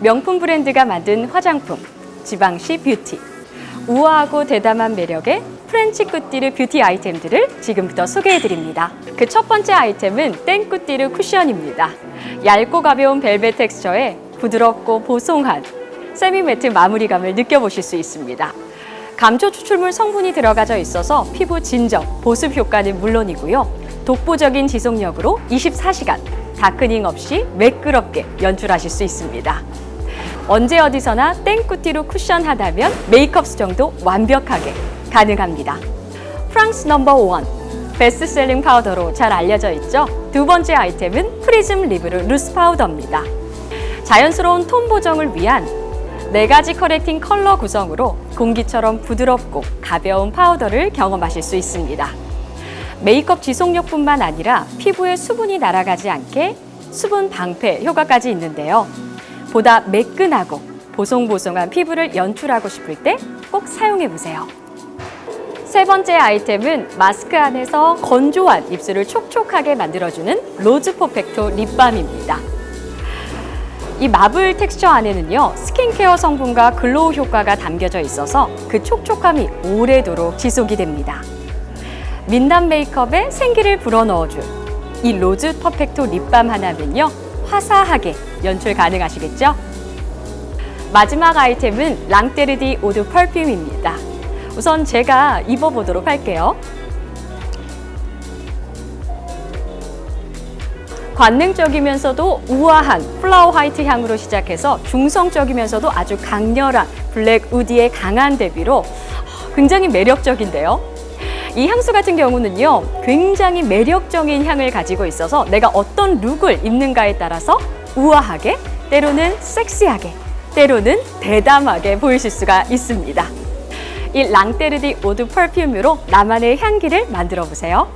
명품 브랜드가 만든 화장품 지방시 뷰티 우아하고 대담한 매력의 프렌치 꾸띠르 뷰티 아이템들을 지금부터 소개해 드립니다. 그 첫 번째 아이템은 땡꾸띠르 쿠션입니다. 얇고 가벼운 벨벳 텍스처에 부드럽고 보송한 세미 매트 마무리감을 느껴보실 수 있습니다. 감초 추출물 성분이 들어가져 있어서 피부 진정, 보습 효과는 물론이고요. 독보적인 지속력으로 24시간 다크닝 없이 매끄럽게 연출하실 수 있습니다. 언제 어디서나 땡꾸띠로 쿠션하다면 메이크업 수정도 완벽하게 가능합니다. 프랑스 넘버 원 베스트셀링 파우더로 잘 알려져 있죠. 두 번째 아이템은 프리즘 리브르 루스 파우더입니다. 자연스러운 톤 보정을 위한 네 가지 커렉팅 컬러 구성으로 공기처럼 부드럽고 가벼운 파우더를 경험하실 수 있습니다. 메이크업 지속력뿐만 아니라 피부에 수분이 날아가지 않게 수분 방패 효과까지 있는데요. 보다 매끈하고 보송보송한 피부를 연출하고 싶을 때 꼭 사용해 보세요. 세 번째 아이템은 마스크 안에서 건조한 입술을 촉촉하게 만들어주는 로즈 퍼펙토 립밤입니다. 이 마블 텍스처 안에는요 스킨케어 성분과 글로우 효과가 담겨져 있어서 그 촉촉함이 오래도록 지속이 됩니다. 민담 메이크업에 생기를 불어넣어줄 이 로즈 퍼펙토 립밤 하나면요 화사하게 연출 가능하시겠죠? 마지막 아이템은 랑테르디 오드 펄퓸입니다. 우선 제가 입어보도록 할게요. 관능적이면서도 우아한 플라워 화이트 향으로 시작해서 중성적이면서도 아주 강렬한 블랙 우디의 강한 대비로 굉장히 매력적인데요. 이 향수 같은 경우는요, 굉장히 매력적인 향을 가지고 있어서 내가 어떤 룩을 입는가에 따라서 우아하게, 때로는 섹시하게, 때로는 대담하게 보이실 수가 있습니다. 이 랑테르디 오드 펄퓸으로 나만의 향기를 만들어 보세요.